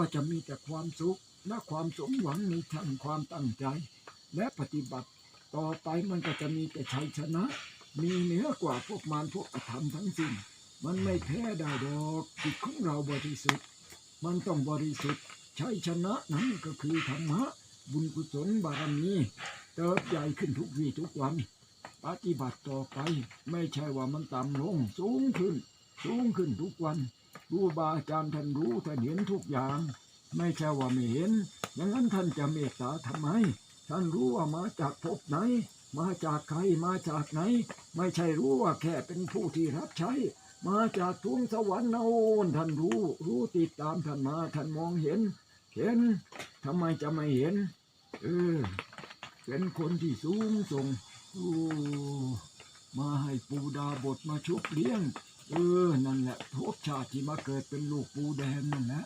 ก็จะมีแต่ความสุขและความสมหวังในทางความตั้งใจ และปฏิบัติต่อไปมันก็จะมีแต่ชัยชนะ มีเหนือกว่าพวกมารพวกอธรรมทั้งสิ้น มันไม่แพ้ได้ดอกจิตของเราบริสุทธิ์ มันต้องบริสุทธิ์ชัยชนะนั้นก็คือธรรมะบุญกุศลบารมีเติบใหญ่ขึ้นทุกวี่ทุกวัน ปฏิบัติต่อไป ไม่ใช่ว่ามันต่ำลง สูงขึ้น สูงขึ้นทุกวัน รูบาอาจารย์ท่านรู้ท่านเห็นทุกอย่าง ไม่ใช่ว่าไม่เห็นอย่างนั้นท่านจะเมตตาทำไม ท่านรู้ว่ามาจากภพไหน มาจากใครมาจากไหน ไม่ใช่รู้ว่าแค่เป็นผู้ที่รับใช้ มาจากทุ่งสวรรค์โน้นท่านรู้ รู้ติดตามท่านมาท่านมองเห็น เห็นทำไมจะไม่เห็น เออเป็นคนที่สูงส่งโอ้มาให้ ปูดาบทมาชุบเลี้ยง เออ นั่นแหละภพชาติที่มาเกิดเป็นลูกปูแดงนั่นแหละ